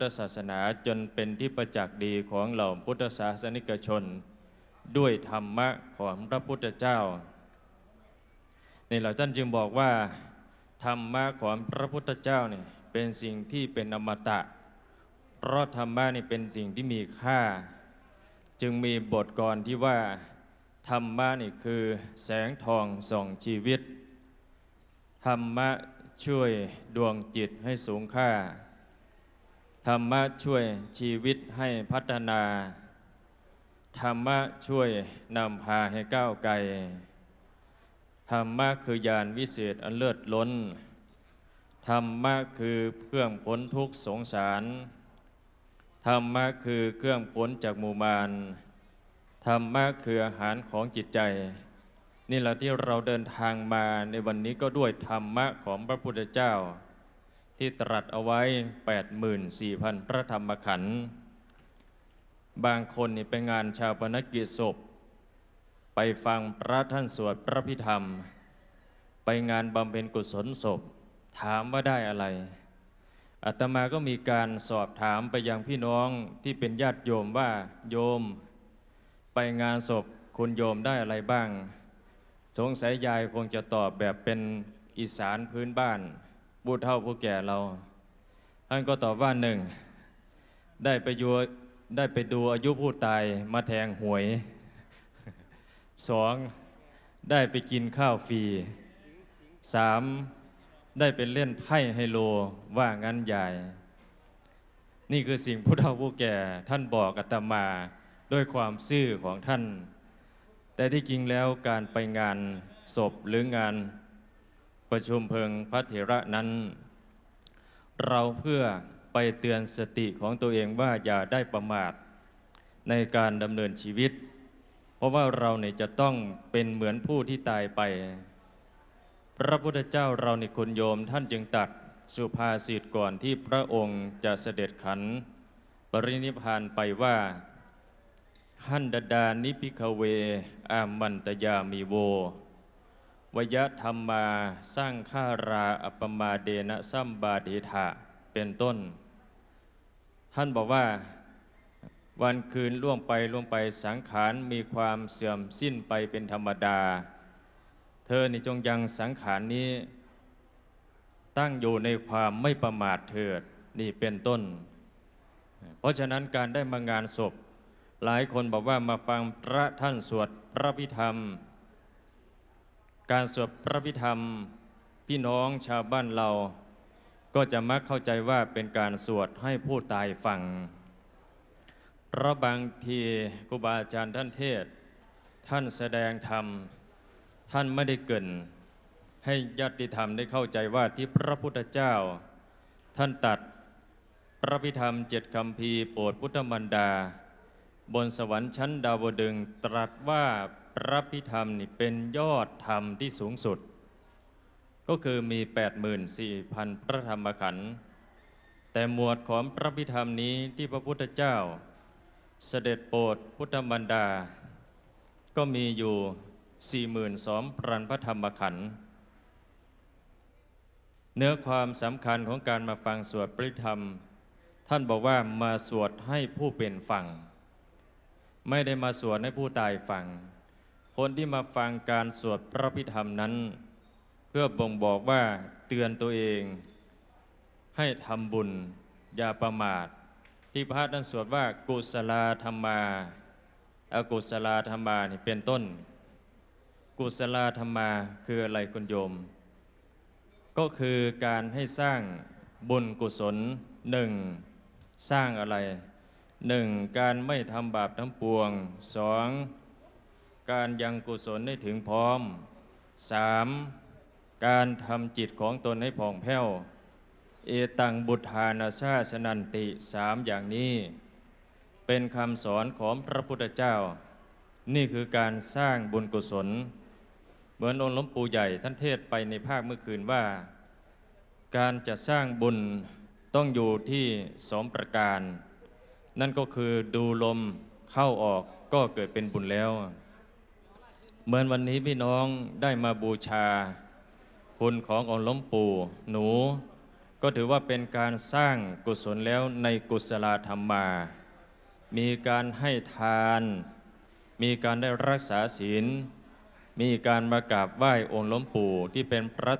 ธศาสนาจนเป็นที่ประจักษ์ดีของเหล่าพุทธศาสนิกชน ด้วยธรรมะของพระพุทธเจ้านี่เราท่านจึงบอกว่า ธรรมะของพระพุทธเจ้าเนี่ยเป็นสิ่งที่เป็นอมตะ เพราะธรรมะนี่เป็นสิ่งที่มีค่า จึงมีบทกรที่ว่า ธรรมะนี่คือแสงทองส่องชีวิต ธรรมะช่วยดวงจิตให้สูงค่า ธรรมะช่วยชีวิตให้พัฒนา ธรรมะช่วยนำพาให้ก้าวไกล ธรรมะคือยานวิเศษอันเลิศล้น ธรรมะคือเครื่องพ้นทุกสงสาร ธรรมะคือเครื่องพ้นจากหมู่มารธรรมะคืออาหารของจิตใจ นี่แหละที่เราเดินทางมาในวันนี้ก็ด้วยธรรมะของพระพุทธเจ้า ที่ตรัสเอาไว้ 84,000 พระธรรมขันธ์บางคนนี่ไปงานชาวปนกิจศพ ไปฟังพระท่านสวดพระพิธรรม ไปงานบำเพ็ญกุศลศพ ถามว่าได้อะไรอาตมาก็มีการสอบถามไปยังพี่น้องที่เป็นญาติโยมว่าโยม ไปงานศพคุณโยมได้อะไรบ้างสงสัยยายคงจะตอบแบบเป็นอีสานพื้นบ้าน บูเท่าผู้แก่เรา ท่านก็ตอบว่าหนึ่งได้ไปยูได้ไปดูอายุผู้ตายมาแทงหวยสองได้ไปกินข้าวฟรีสามได้ไปเล่นไพ่ไฮโลว่างั้นยาย นี่คือสิ่งผู้เฒ่าผู้แก่ท่านบอกอาตมาด้วยความซื่อของท่าน แต่ที่จริงแล้วการไปงานศพหรืองาน ประชุมเพลิงพระเถระนั้น เราเพื่อไปเตือนสติของตัวเองว่าอย่าได้ประมาทในการดำเนินชีวิต เพราะว่าเราเนี่ยจะต้องเป็นเหมือนผู้ที่ตายไป พระพุทธเจ้าเราในคุณโยมท่านจึงตัดสุภาษิตก่อนที่พระองค์จะเสด็จขัน ปรินิพานไปว่า หันดดานิพิกเวอามันตยามีโว วยธรรมมาสร้างฆาราอัปมาเดนะซัมบาเดทะเป็นต้น ท่านบอกว่าวันคืนล่วงไปล่วงไปสังขารมีความเสื่อมสิ้นไปเป็นธรรมดา เธอในจงยังสังขารนี้ ตั้งอยู่ในความไม่ประมาทเถิดนี่เป็นต้น เพราะฉะนั้นการได้มางานศพ หลายคนบอกว่ามาฟังพระท่านสวดพระพิธรรม การสวดพระพิธรรมพี่น้องชาวบ้านเรา ก็จะมักเข้าใจว่าเป็นการสวดให้ผู้ตายฟัง เพราะบางทีครูบาอาจารย์ท่านเทศ ท่านแสดงธรรม ท่านไม่ได้เกินให้ญาติธรรมได้เข้าใจว่าที่พระพุทธเจ้า ท่านตัดพระพิธรรมเจ็ดคำพีโปรดพุทธมันดา บนสวรรค์ชั้นดาวดึงตรัสว่า พระพิธรรมนี่เป็นยอดธรรมที่สูงสุด ก็คือมี 84,000 พระธรรมขันธ์แต่หมวดของพระพิธรรมนี้ที่พระพุทธเจ้า เสด็จโปรดพุทธมันดา ก็มีอยู่ 42พรันพระธรรมขันธ์เนื้อความสำคัญของการมาฟังสวดปริธรรม ท่านบอกว่ามาสวดให้ผู้เป็นฟัง ไม่ได้มาสวดให้ผู้ตายฟัง คนที่มาฟังการสวดพระพิธรรมนั้น เพื่อบ่งบอกว่าเตือนตัวเอง ให้ทำบุญอย่าประมาท ที่พระท่านสวดว่ากุศลธรรมาอากุศลธรรมานี่เป็นต้น กุศลธรรมาคืออะไรคุณโยม ก็คือการให้สร้างบุญกุศลหนึ่งสร้างอะไรหนึ่งการไม่ทำบาปทั้งปวงสอง การยังกุศลให้ถึงพร้อมสามการทำจิตของตนให้ผ่องแผ้ว เอตังบุทธานาชาสนันติสามอย่างนี้ เป็นคำสอนของพระพุทธเจ้า นี่คือการสร้างบุญกุศล เหมือนองค์หลวงปู่ใหญ่ท่านเทศไปในภาคเมื่อคืนว่า การจะสร้างบุญต้องอยู่ที่สองประการ นั่นก็คือดูลมเข้าออกก็เกิดเป็นบุญแล้ว เหมือนวันนี้พี่น้องได้มาบูชา คุณขององค์ล้มปู่หนู ก็ถือว่าเป็นการสร้างกุศลแล้วในกุศลธรรมมา มีการให้ทาน มีการได้รักษาศีล มีการมากราบไหว้องค์ล้มปู่ที่เป็นพระ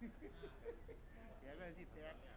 กินแกก็สิแตกฮะ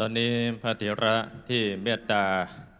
ตอนนี้พระเถระที่เมตตา